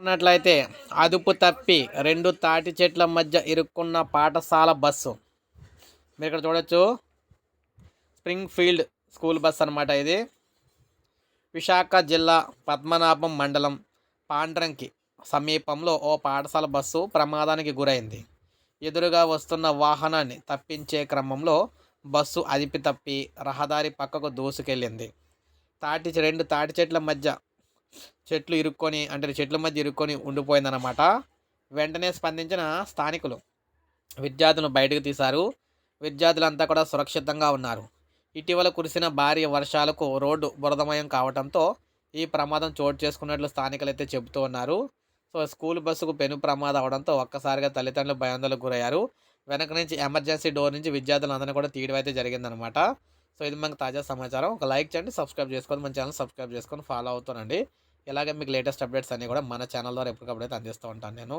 ఉన్నట్లయితే అదుపు తప్పి రెండు తాటి చెట్ల మధ్య ఇరుక్కున్న పాఠశాల బస్సు. మీరు ఇక్కడ చూడొచ్చు. స్ప్రింగ్ ఫీల్డ్ స్కూల్ బస్ అనమాట ఇది. విశాఖ జిల్లా పద్మనాభం మండలం పాండ్రంకి సమీపంలో ఓ పాఠశాల బస్సు ప్రమాదానికి గురైంది. ఎదురుగా వస్తున్న వాహనాన్ని తప్పించే క్రమంలో బస్సు అదిపి తప్పి రహదారి పక్కకు దూసుకెళ్ళింది. తాటి రెండు తాటి చెట్ల మధ్య చెట్లు ఇరుక్కొని అంటే చెట్ల మధ్య ఇరుక్కొని ఉండిపోయిందన్నమాట. వెంటనే స్పందించిన స్థానికులు విద్యార్థులను బయటకు తీశారు. విద్యార్థులంతా కూడా సురక్షితంగా ఉన్నారు. ఇటీవల కురిసిన భారీ వర్షాలకు రోడ్డు బురదమయం కావడంతో ఈ ప్రమాదం చోటు చేసుకున్నట్లు స్థానికులు అయితే చెబుతూ ఉన్నారు. సో స్కూల్ బస్సుకు పెను ప్రమాదం అవడంతో ఒక్కసారిగా తల్లిదండ్రులు భయాందోళనకు గురయ్యారు. వెనక నుంచి ఎమర్జెన్సీ డోర్ నుంచి విద్యార్థులందరినీ కూడా తీయడం అయితే జరిగిందనమాట సో ఇది మనకు తాజా సమాచారం. ఒక లైక్ చేయండి సబ్స్క్రైబ్ చేసుకొని మన ఛానల్ సబ్స్క్రైబ్ చేసుకొని ఫాలో అవుతానండి. ఇలాగే మీకు లేటెస్ట్ అప్డేట్స్ అన్నీ కూడా మన ఛానల్ ద్వారా ఎప్పటికప్పుడు అయితే అందిస్తూ ఉంటాను నేను.